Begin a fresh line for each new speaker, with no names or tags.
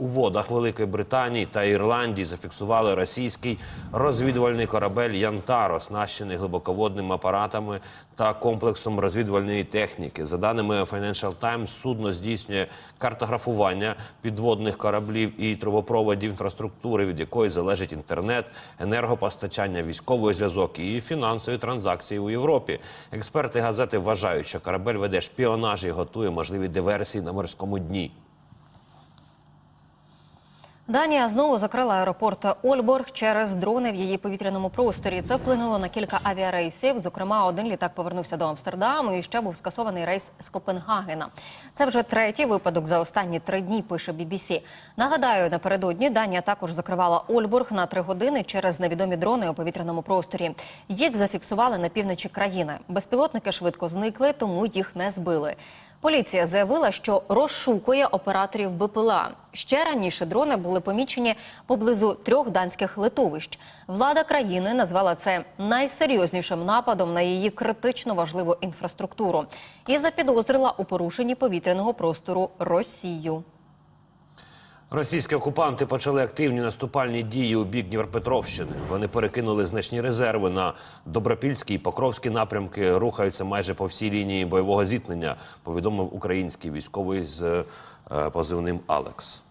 У водах Великої Британії та Ірландії зафіксували російський розвідувальний корабель Янтар, оснащений глибоководними апаратами та комплексом розвідувальної техніки. За даними Financial Times, судно здійснює картографування підводних кораблів і трубопроводів інфраструктури, від якої залежить інтернет, енергопостачання, військовий зв'язок і фінансові транзакції у Європі. Експерти газети вважають, що корабель веде шпіонаж і готує можливі диверсії на морському дні.
Данія знову закрила аеропорт Ольборг через дрони в її повітряному просторі. Це вплинуло на кілька авіарейсів. Зокрема, один літак повернувся до Амстердаму і ще був скасований рейс з Копенгагена. Це вже третій випадок за останні три дні. Пише BBC. Нагадаю, напередодні Данія також закривала Ольборг на три години через невідомі дрони у повітряному просторі. Їх зафіксували на півночі країни. Безпілотники швидко зникли, тому їх не збили. Поліція заявила, що розшукує операторів БПЛА. Ще раніше дрони були помічені поблизу трьох данських литовищ. Влада країни назвала це найсерйознішим нападом на її критично важливу інфраструктуру і запідозрила у порушенні повітряного простору Росію.
Російські окупанти почали активні наступальні дії у бік Дніпропетровщини. Вони перекинули значні резерви на Добропільський і Покровський напрямки, рухаються майже по всій лінії бойового зіткнення. Повідомив український військовий з е, позивним Алекс.